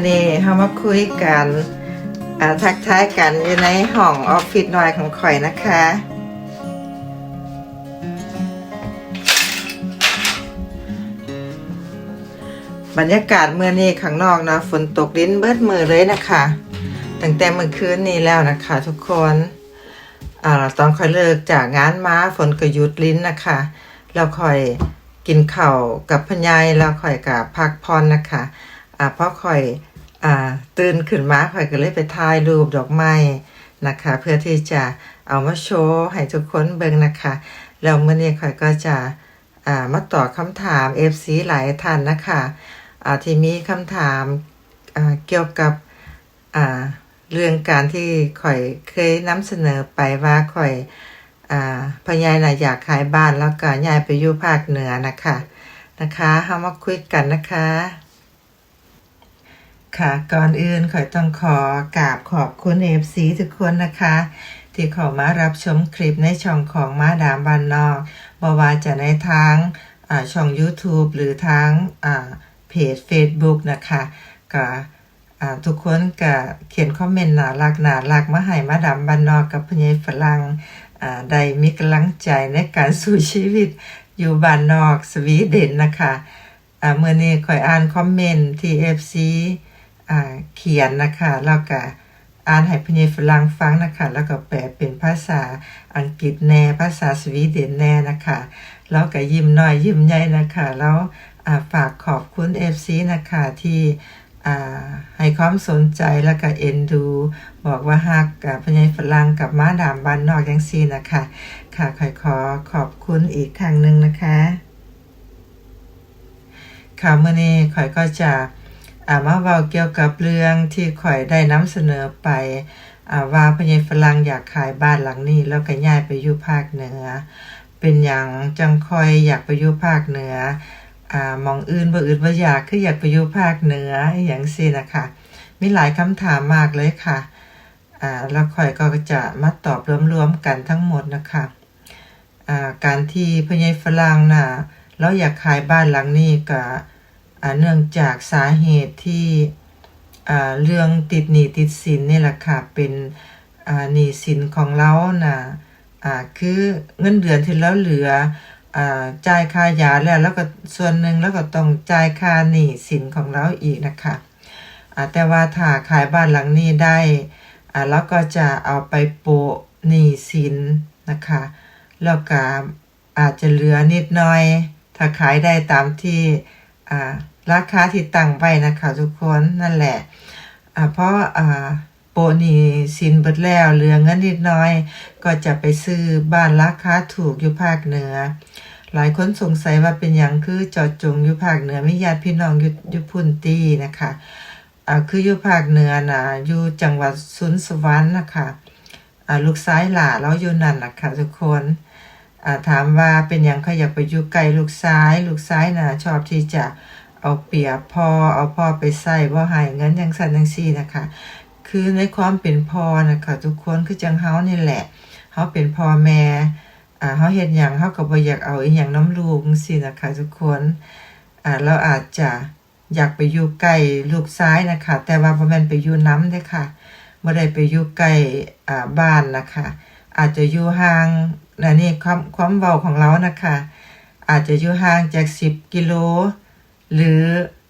ื่อนี้เฮามาคุยกันอ่าทักทายกันอยู่ในห้องออฟฟิศน้อยของข่อยนะคะ บรรยากาศเมื่อนี้ข้างนอกนะฝนตกลิ้นเบิดมือเลยนะคะตั้งแต่เมื่อคืนนี้แล้วนะคะทุกคนอตอนค่อยเลิกจากงานมาฝนก็หยุดลิ้นนะคะแล้วค่อยกินข้าวกับพญายแล้วค่อยกับพักพรนะคะอ่าเพราะค่อย อ่าตื่นขึ้นมาค่อยก็เลยไปถ่ายรูปดอกไม้นะคะ เพื่อที่จะเอามาโชว์ให้ทุกคนเบิ่งนะคะแล้วเมื่อนี้ค่อยก็จะอ่ามาตอบคำถาม FC หลายท่านนะคะอ่าที่มีคำถามอ่าเกี่ยวกับอ่าเรื่องการที่ข่อยเคยนำเสนอไปว่าข่อยอ่าพญายน่ะอยากขายบ้านแล้วก็ย้ายไปอยู่ภาคเหนือนะคะนะคะเฮามาคุยกันนะคะ ค่ะก่อนอื่นขอต้องขอกราบขอบคุณ FC ทุกคนนะคะ ที่เข้ามารับชมคลิปในช่องของมาดามบ้านนอกบ่ว่าจะในทางช่อง YouTube หรือทางเพจ Facebook นะคะก็ทุกคนก็เขียนคอมเมนต์น่ารักน่ารักมาให้มาดามบ้านนอกกับพญฝรั่งได้มีกำลังใจในการสู้ชีวิตอยู่บ้านนอกสวีเดนนะคะเมื่อนี้ข่อยอ่านคอมเมนต์ที่ FC อ่า เขียนนะคะแล้วก็อ่านให้พญฝรั่งฟังนะคะแล้วก็แปลเป็นภาษาอังกฤษแน่ภาษาสวีเดนแน่นะคะแล้วก็ยิ้มน้อยยิ้มใหญ่นะคะแล้วฝากขอบคุณ FC นะคะที่ให้ความสนใจแล้วก็เอ็นดู บอกว่าฮักกับพญายฝรั่งกับม้าดามบ้านนอกยังซีนะคะ ค่ะขอขอขอบคุณอีกครั้งหนึ่งนะคะ ค่ะเมื่อนี้ขอยก็จะ อ่ามาเว้าเกี่ยวกับเรื่องที่ข่อยได้นำเสนอไปอ่าว่าพญายฝรั่งอยากขายบ้านหลังนี้ แล้วก็ย้ายไปอยู่ภาคเหนือ เป็นอย่างจังค่อยอยากไปอยู่ภาคเหนืออ่ามองอื่นบ่อื่นบ่อยากคืออยากไปอยู่ภาคเหนืออหย่างซี่นะคะมีหลายคำถามมากเลยค่ะอ่าแล้วค่อยก็จะมาตอบรวมๆกันทั้งหมดนะคะอ่าการที่พญายฝรั่งน่ะเราอยากขายบ้านหลังนี้ก็ เนื่องจากสาเหตุที่เรื่องติดหนี้ติดสินนี่แหละค่ะเป็นหนี้สินของเราน่ะอ่าคือเงินเดือนที่เราเหลืออจ่ายค่ายาแล้วแล้วก็ส่วนหนึ่งแล้วก็ต้องจ่ายค่าหนี้สินของเราอีกนะคะแต่ว่าถ้าขายบ้านหลังนี้ได้แล้วก็จะเอาไปโปะหนี้สินนะคะแล้วก็อาจจะเหลือนิดหน่อย ถ้าขายได้ตามที่ ราคาที่ตั้งไว้นะคะทุกคนนั่นแหละเพราะโปนี้สินเบิดแล้วเหลือเงินนิดน่อย ก็จะไปซื้อบ้านราคาถูกอยู่ภาคเหนือ หลายคนสงสัยว่าเป็นอย่างคือจอดจงอยู่ภาคเหนือไมีญาติพี่น้องอยู่อยู่พุ่นตีนะคะอ่าคืออยู่ภาคเหนือนะอยู่จังหวัดสุนทรสวรรค์นะคะอ่าลูกซ้ายหล่าแล้วอยู่นั่นนะคะทุกคนอ่าถามว่าเป็นอย่างเขาอยากไปอยู่ไกลลูกซ้าย ลูกซ้ายนะชอบที่จะ เอาเปรียบพ่อเอาพ่อไปใส่บ่ให้เงินยังสั่นจังซี่นะคะ คือในความเป็นพ่อนะคะทุกคนคือจังเฮานี่แหละเฮาเป็นพ่อแม่อ่าเฮาเฮ็ดหยังเฮาก็บ่อยากเอาอีหยังน้ำลูกจังซี่นะคะ ทุกคนอ่าเราอาจจะอยากไปอยู่ใกล้ลูกซ้ายนะคะ แต่ว่าบ่แม่นไปอยู่น้ำเด้ค่ะบ่ได้ไปอยู่ใกล้อ่าบ้านนะคะ อาจจะอยู่ห่างและนี่ความความเว้าของเรานะคะ อาจจะอยู่ห่างจาก 10 กิโล หรือ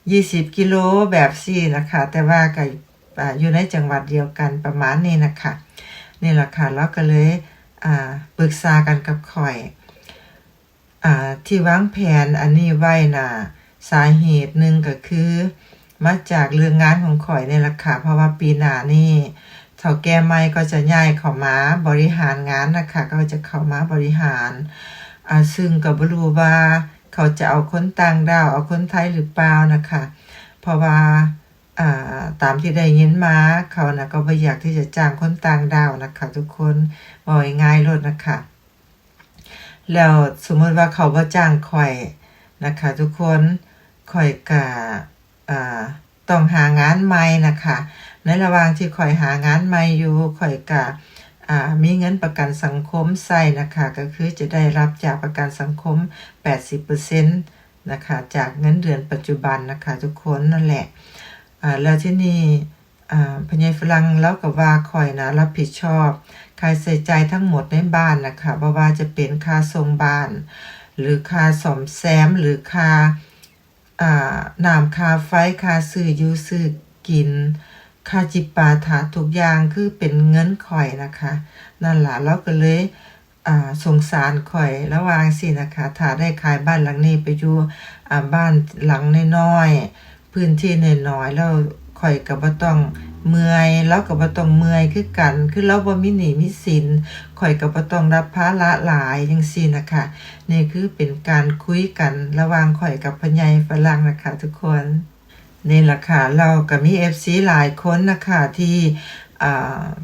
20 กิโลแบบซี่นะคะแต่ว่าก็อ่าอยู่ในจังหวัดเดียวกันประมาณนี้นะคะนี่แหละค่ะเราก็เลยปรึกษากันกับข่อยอที่วางแผนอันนี้ไว้น่ะสาเหตุหนึ่งก็คือ มาจากเรื่องงานของข่อยนี่แหละค่ะเพราะว่าปีหน้านี่เฒ่าแก่ใหม่ก็จะย้ายเข้ามาบริหารงานนะคะก็จะเข้ามาบริหารซึ่งก็บรู้ว่า เขาจะเอาคนต่างดาว เอาคนไทยหรือเปล่านะคะ เพราะว่าตามที่ได้ยินมาเขานะก็บ่อยากที่จะจ้างคนต่างดาวนะคะ ทุกคนบอกง่ายๆลดนะคะ แล้วสมมติว่าเขาบ่จ้างข่อยนะคะ ทุกคนข่อยก็อ่าต้องหางานใหม่นะคะ ในระหว่างที่ข่อยหางานใหม่อยู่ข่อยก็อ่า มีเงินประกันสังคมใส่นะคะก็คือจะได้รับจากประกันสังคม 80%นะคะจากเงินเดือนปัจจุบันนะคะทุกคนนั่นแหละแล้วที่นี่พญายฝรั่งแล้วก็ว่าข่อยนะรับผิดชอบค่าใช้จ่ายทั้งหมดในบ้านนะคะบ่ว่าจะเป็นค่าทรงบ้าน หรือค่าซ่อมแซมหรือค่าอ่าน้ำค่าไฟค่าซื้อยูซื้อกิน คาจิปาถาทุกยางคือเป็นเงินข่อยนะคะ นั่นล่ะเราก็เลยอ่าสงสารข่อยระหว่างสินะคะถ้าได้ขายบ้านหลังนี้ไปอยู่บ้านหลังน้อยๆพื้นที่น้อยๆแล้วข่อยก็บ่ต้องเมื่อยแล้วก็บ่ต้องเมื่อยคือกันคือเราบ่มีหนี้มีสินข่อยก็บ่ต้องรับภาระหลายจังซี่นะคะนี่คือเป็นการคุยกันระหว่างข่อยกับพญายฝรั่งนะคะทุกคน นี่แหละค่ะเราก็มี FC หลายคนนะคะที่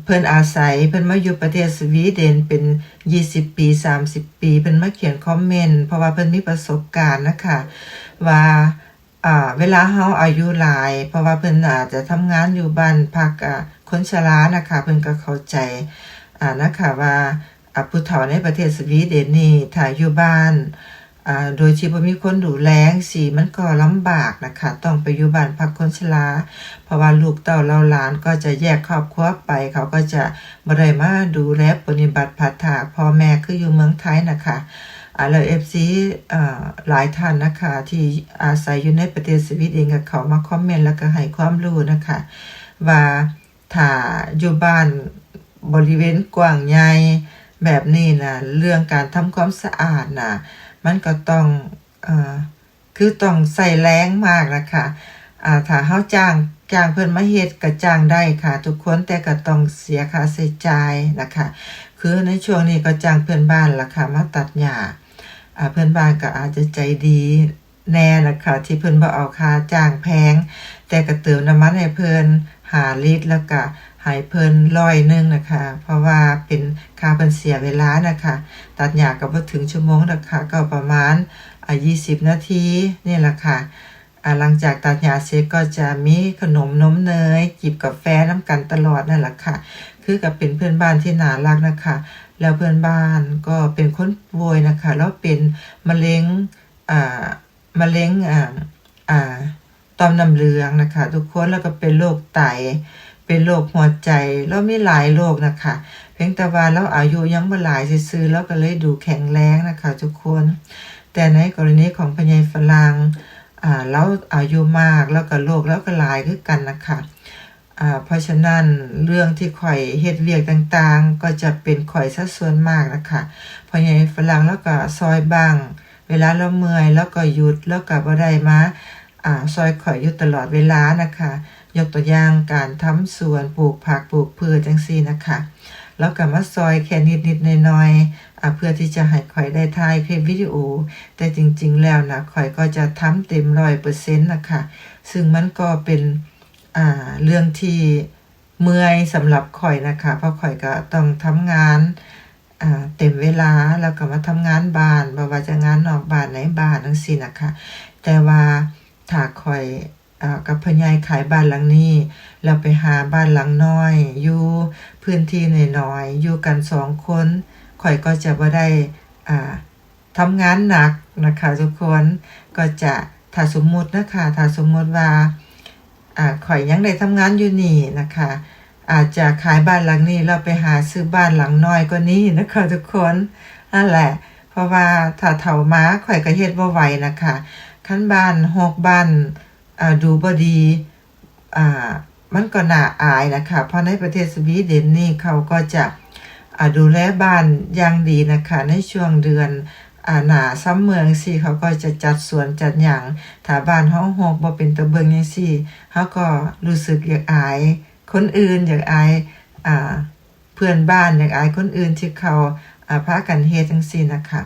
เพิ่นอาศัยเพิ่นมาอยู่ประเทศสวีเดนเป็น 20 ปี 30 ปีเพิ่นมาเขียนคอมเมนต์เพราะว่าเพิ่นมีประสบการณ์นะคะว่าเวลาเฮาอายุหลาย เพราะว่าเพิ่นอาจจะทำงานอยู่บ้านพักคนชรานะคะเพิ่นก็เข้าใจอ่านะคะว่าผู้เฒ่าในประเทศสวีเดนนี่ถ้าอยู่บ้านอ โดยที่บ่มีคนดูแลสิมันก็ลำบากนะคะ ต้องไปอยู่บ้านพักคนชราเพราะว่าลูกเต้าเราหลานก็จะแยกครอบครัวไป เขาก็จะบ่ได้มาดูแลปฏิบัติพัฒนาพ่อแม่คืออยู่เมืองไทยนะคะอ่าแล้ว FC อ่าหลายท่านนะคะ ที่อาศัยอยู่ในประเทศสวีเดนก็เขามาคอมเมนต์แล้วก็ให้ความรู้นะคะ ว่าถ้าอยู่บ้านบริเวณกว้างใหญ่แบบนี้นะเรื่องการทำความสะอาดน่ะ มันก็ต้องอ่อคือต้องใส่แรงมากนะคะอ่าถ้าเฮาจ้างจ้างเพิ่นมาเฮ็ดก็จ้างได้ค่ะ ทุกคนแต่ก็ต้องเสียค่าใช้จ่ายนะคะคือในช่วงนี้ก็จ้างเพื่อนบ้านล่ะค่ะมาตัดหญ้าอ่าเพื่อนบ้านก็อาจจะใจดีแน่นะคะที่เพิ่นบ่เอาค่าจ้างแพง แต่ก็เติมน้ำมันให้เพิ่น5ลิตรแล้วก็ ให้เพลินร้อยหนึงนะคะ เพราะว่าเป็นค่าเพิ่นเสียเวลานะคะ ตัดหญ้าก็บ่าถึงชั่วโมงนะคะ ก็ประมาณอ่า20นาทีนี่แหละค่ะหลังจากตัดหญ้าเสร็จก็จะมีขนมนมเนยจิบกาแฟน้ำกันตลอดนั่นแหละค่ะ คือกับเป็นเพื่อนบ้านที่น่ารักนะคะ แล้วเพื่อนบ้านก็เป็นคนป่วยนะคะ แล้วเป็นมะเร็งอ่ามะเร็งอ่าอ่าตอมน้ำเหลืองนะคะ ทุกคนแล้วก็เป็นโรคไต เป็นโรคหัวใจแล้วมีหลายโรคนะคะ เพียงแต่ว่าเราอายุยังบ่หลายซื่อแล้วก็เลยดูแข็งแรงนะคะทุกคน แต่ในกรณีของพญายฝรั่งอ่าแล้วอายุมากแล้วก็โรคแล้วก็หลายคือกันนะคะอ่าเพราะฉะนั้นเรื่องที่ข่อยเฮ็ดเวียกต่างๆ ก็จะเป็นข่อยซะส่วนมากนะคะพญายฝรั่งแล้วก็ซอยบ้างเวลาเราเมื่อยแล้วก็หยุดแล้วก็บ่ได้มาอ่าซอยข่อยอยู่ตลอดเวลานะคะ ยกตัวอย่างการทำสวนปลูกผักปลูกพืชจังซี่นะคะแล้วก็มาซอยแค่นิดๆหน่อยๆอ่าเพื่อที่จะให้ข่อยได้ถ่ายคลิปวิดีโอ แต่จริงๆแล้วนะข่อยก็จะทำเต็ม100%นต์นะคะซึ่งมันก็เป็นอ่าเรื่องที่เมื่อยสำหรับข่อยนะคะ เพราะข่อยก็ต้องทำงานอ่าเต็มเวลาแล้วก็มาทำงานบ้านบ่ว่าจะงานนอกบ้านในบ้านจังซี่นะคะ แต่ว่าถ้าข่อยอ่ กับพญายขายบ้านหลังนี้แล้วไปหาบ้านหลังน้อย อยู่พื้นที่น้อยๆอยู่กันสองคนข่อยก็จะบ่ได้ทำงานหนักนะคะทุกคนก็จะถ้าสมมุตินะคะถ้าสมมุติว่าข่อยยังได้ทำงานอยู่นี่นะคะอาจจะขายบ้านหลังนี้แล้วไปหาซื้อบ้านหลังน้อยกว่านี้นะคะทุกคนนั่นแหละ เพราะว่าถ้าเฒ่ามาข่อยก็เฮ็ดบ่ไหวนะคะคันบ้านหกบ้าน ดูบดีมันก็น่าอายนะคะ เพราะในประเทศสวีเดนนี่เขาก็จะดูแลบ้านอย่างดีนะคะ ในช่วงเดือนอหนาซ้ำเมืองสิเขาก็จะจัดสวนจัดหยังถ้าบ้านเฮาหกบ่เป็นตะเบิงจังซี่เฮาก็รู้สึกอยากอาย คนอื่นอยากอายอาเพื่อนบ้านอยากอายคนอื่นที่เขาพากันเฮ็ดจังซี่นะคะ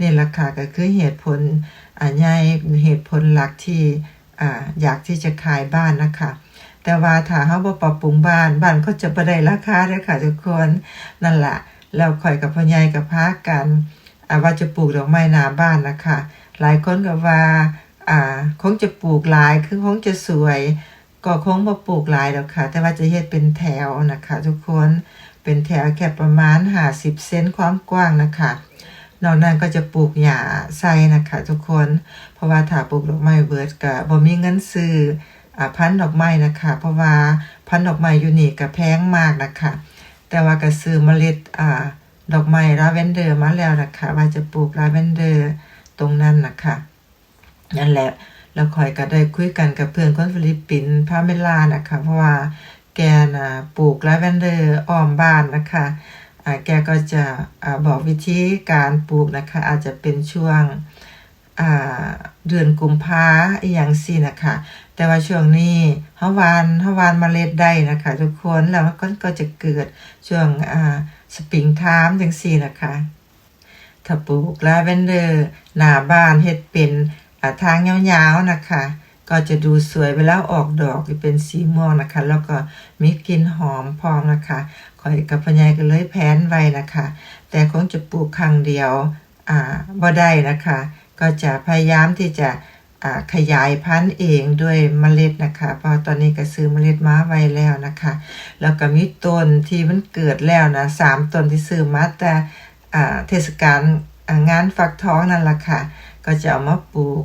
นี่ละค่ะก็คือเหตุผลใหญ่เหตุผลหลักที่ อ่าอยากที่จะขายบ้านนะคะ แต่ว่าถ้าเฮาบ่ปรับปรุงบ้านบ้านก็จะบ่ได้ราคาเด้อค่ะทุกคนนั่นล่ะแล้วข่อยกับพ่อใหญ่ก็พากันว่าจะปลูกดอกไม้หน้าบ้านนะคะ หลายคนก็ว่าอ่าคงจะปลูกหลายคือคงจะสวยก็คงบ่ปลูกหลายดอกค่ะ แต่ว่าจะเฮ็ดเป็นแถวนะคะ ทุกคนเป็นแถวแค่ประมาณ50เซนความกว้างนะคะ นอกนั้นก็จะปลูกหญ้าใส่นะคะ ทุกคน เพราะว่าถ้าปลูกดอกไม้เบิร์ดก็บ่มีเงินซื้ออพันดอกไม้นะคะ เพราะว่าพันดอกไม้อยู่นี่ก็แพงมากนะคะ แต่ว่าก็ซื้อเมล็ดอ่าดอกไม้ลาเวนเดอร์มาแล้วนะคะ ว่าจะปลูกลาเวนเดอร์ตรงนั้นนะคะนั่นแหละแล้วคอยก็ได้คุยกันกับเพื่อนคนฟิลิปปินส์พาเมลานะคะ เพราะว่าแกน่ะปลูกลาเวนเดอร์อ้อมบ้านนะคะ แกก็จะอบอกวิธีการปลูกนะคะ อาจจะเป็นช่วงเดือนกุมภาอย่างสินะคะ แต่ว่าช่วงนี้ฮาวานฮาวานมาเล็ดได้นะคะ ทุกคนแล้วก็ก็จะเกิดช่วงสปริงไทม์จังซี่นะคะถ้าปลูกลาเวนเดอร์หน้าบ้านเฮ็ดเป็นทางยาวๆนะคะ ก็จะดูสวยเวลาออกดอกจะเป็นสีม่วงนะคะ แล้วก็มีกลิ่นหอมพร้อมนะคะขอยกับพญายก็เลยแผนไว้นะคะ แต่คงจะปลูกครั้งเดียวอ่าบ่ได้นะคะ ก็จะพยายามที่จะอ่าขยายพันธุ์เองด้วยเมล็ดนะคะ เพราะตอนนี้ก็ซื้อเมล็ดมาไว้แล้วนะคะ แล้วก็มีต้นที่มันเกิดแล้วนะสามต้นที่ซื้อมาแต่อ่าเทศกาลงานฟักทองนั่นแหละค่ะ ก็จะเอามาปลูก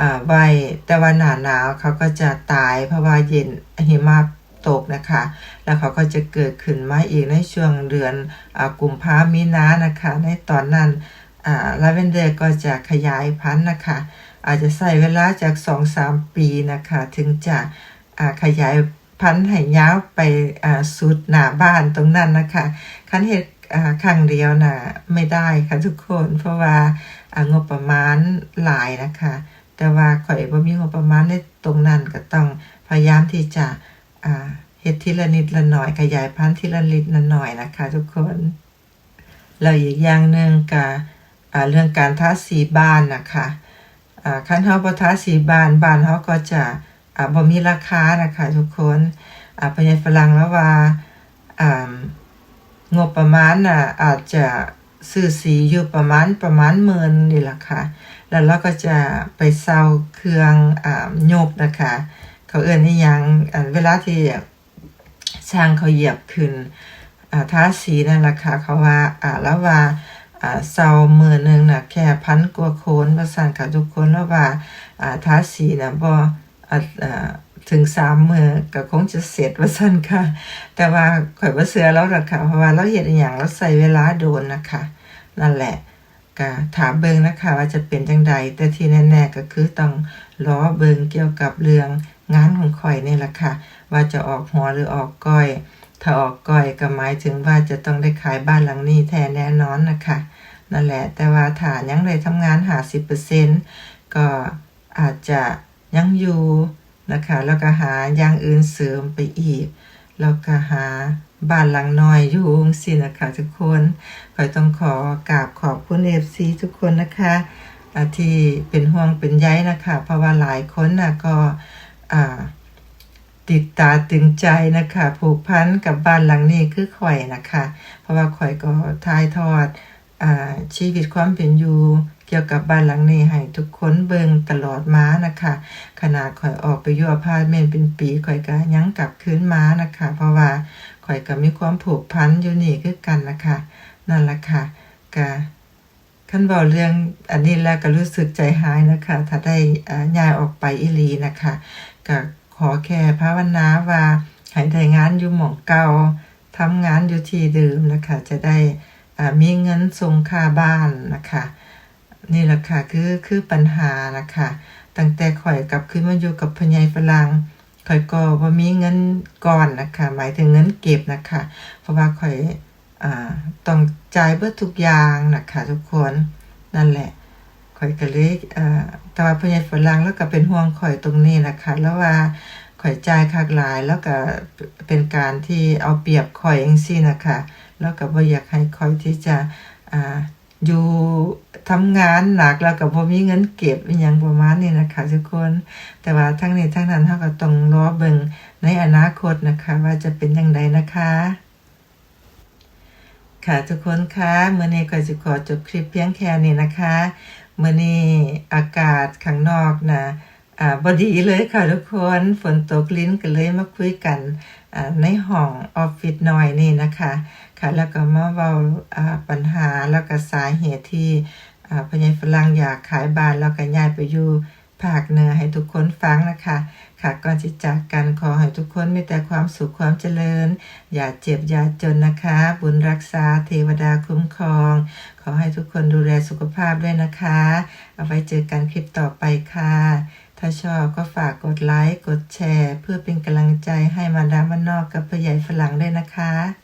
อ่าไว้แต่ว่าหนาหนาวเขาก็จะตายเพราะว่าเย็นหิมะตกนะคะ แล้วเขาก็จะเกิดขึ้นมาอีกในช่วงเดือนอกุมภามีนานะคะ ในตอนนั้นลาเวนเดอร์ก็จะขยายพันธุ์นะคะ อาจจะใช้เวลาจาก 2-3 ปีนะคะ ถึงจะขยายพันธุ์ให้ยาวไปสุดหน้าบ้านตรงนั้นนะคะคันเฮ็ดอ่าครั้งเดียวน่ะไม่ได้ค่ะทุกคน เพราะว่างบประมาณหลายนะคะ แต่ว่าข่อยบ่มีงบประมาณในตรงนั้นก็ต้องพยายามที่จะอ่าเฮ็ดทีละนิดละหน่อยขยายพันธุ์ทีละนิดละหน่อยนะคะ ทุกคนแล้วอีกอย่างหนึ่งก็อ่าเรื่องการทาสีบ้านนะคะอ่าคันเฮาบ่ทาสีบ้านบ้านเฮาก็จะอ่าบ่มีราคานะคะทุกคนอ่าพญายฝรั่งแล้วว่าอ่างบประมาณน่ะอาจจะ ซื้อสีอยู่ประมาณประมาณหมื่นนี่แหละค่ะ แล้วเราก็จะไปเซาเครื่องอ่าโยกนะคะ เขาเอิ้นอีหยังอ่าเวลาที่ช่างเขาเหยียบขึ้นอ่าทาสีนั่นแหละค่ะเขาว่าอ่าแล้วว่าอ่าเซามือหนึ่งน่ะแค่พันกว่าโคนประสานกับทุกคนแล้วว่าอ่าทาสีน่ะบ่อ่าอ่าถึงสามมือก็คงจะเสร็จว่าซั่นค่ะ แต่ว่าข่อยบ่เชื่อแล้วล่ะค่ะ เพราะว่าเราเฮ็ดอีหยังเราใช้เวลาโดนนะคะ นั่นแหละก็ถามเบิงนะคะว่าจะเป็นจังใดแต่ที่แน่ๆก็คือต้องรอเบิงเกี่ยวกับเรื่องงานของข่อยนี่แหละค่ะ ว่าจะออกหัวหรือออกก้อย ถ้าออกก้อยก็หมายถึงว่าจะต้องได้ขายบ้านหลังนี้แท้แน่นอนนะคะนั่นแหละแต่ว่าถ้ายังได้ทำงานหา10%ก็อาจจะยังอยู่นะคะแล้วก็หาอย่างอื่นเสริมไปอีก แล้วก็หาบ้านหลังน้อยอยู่จังซี่นะคะทุกคนขอยต้องขอกราบขอบคุณ FC ทุกคนนะคะที่เป็นห่วงเป็นใยนะคะ เพราะว่าหลายคนน่ะก็ติดตาตึงใจนะคะผูกพันกับบ้านหลังนี้คือข่อยนะคะ เพราะว่าข่อยก็ถ่ายทอดอชีวิตความเป็นอยู่ เกี่ยวกับบ้านหลังนี้ให้ทุกคนเบิ่งตลอดมานะคะ ขนาดข่อยออกไปอยู่อพาร์ตเมนต์เป็นปีข่อยก็ยังกลับคืนมานะคะ เพราะว่าข่อยก็มีความผูกพันอยู่นี่คือกันนะคะนั่นแหละค่ะก็คันเว้าเรื่องอันนี้แล้วก็รู้สึกใจหายนะคะ ถ้าได้ย้ายออกไปอีหลีนะคะก็ขอแค่ภาวนาว่าห้ได้งานอยู่หม้องเก่าทำงานอยู่ที่เดิมนะคะ จะได้มีเงินส่งค่าบ้านนะคะ นี่แหละค่ะคือคือปัญหานะคะตั้งแต่ข่อยกลับขึ้นมาอยู่กับพญายฝรั่งข่อยก็บ่มีเงินก่อนนะคะหมายถึงเงินเก็บนะคะเพราะว่าข่อยอต้องจ่ายเบิดทุกอย่างนะคะทุกคนนั่นแหละข่อยก็เลยแต่ว่าพญายฝรั่งแล้วก็เป็นห่วงข่อยตรงนี้นะคะแล้วว่าข่อยจ่ายคักหลายแล้วก็เป็นการที่เอาเปรียบข่อยจังซี่นะคะแล้วก็บ่อยากให้ข่อยที่จะอ่า อยู่ทำงานหนักแล้วก็บ่มีเงินเก็บอีหยังประมาณนี้นะคะทุกคน แต่ว่าทั้งนี้ทั้งนั้นเฮาก็ต้องรอเบิ่งในอนาคตนะคะ ว่าจะเป็นจังไดนะคะ ค่ะทุกคนคะมื้อนี้ก็สิขอจบคลิปเพียงแค่นี้นะคะมื้อนี้อากาศข้างนอกนะอ่าบ่ดีเลยค่ะทุกคนฝนตกลิ้นก็เลยมาคุยกันอ่าในห้องออฟฟิศน้อยนี่นะคะ ค่ะ แล้วก็มาเว้าอ่าปัญหาแล้วก็สาเหตุที่พญายฝรั่งอยากขายบ้านแล้วก็ย้ายไปอยู่ภาคเหนือให้ทุกคนฟังนะคะ ค่ะก่อนจะจากกันขอให้ทุกคนมีแต่ความสุขความเจริญ อย่าเจ็บอย่าจนนะคะ บุญรักษาเทวดาคุ้มครอง ขอให้ทุกคนดูแลสุขภาพด้วยนะคะ เอาไว้เจอกันคลิปต่อไปค่ะ ถ้าชอบก็ฝากกดไลค์กดแชร์ เพื่อเป็นกำลังใจให้มาดามมันนอกกับพ่อใหญ่ฝรั่งด้วยนะคะ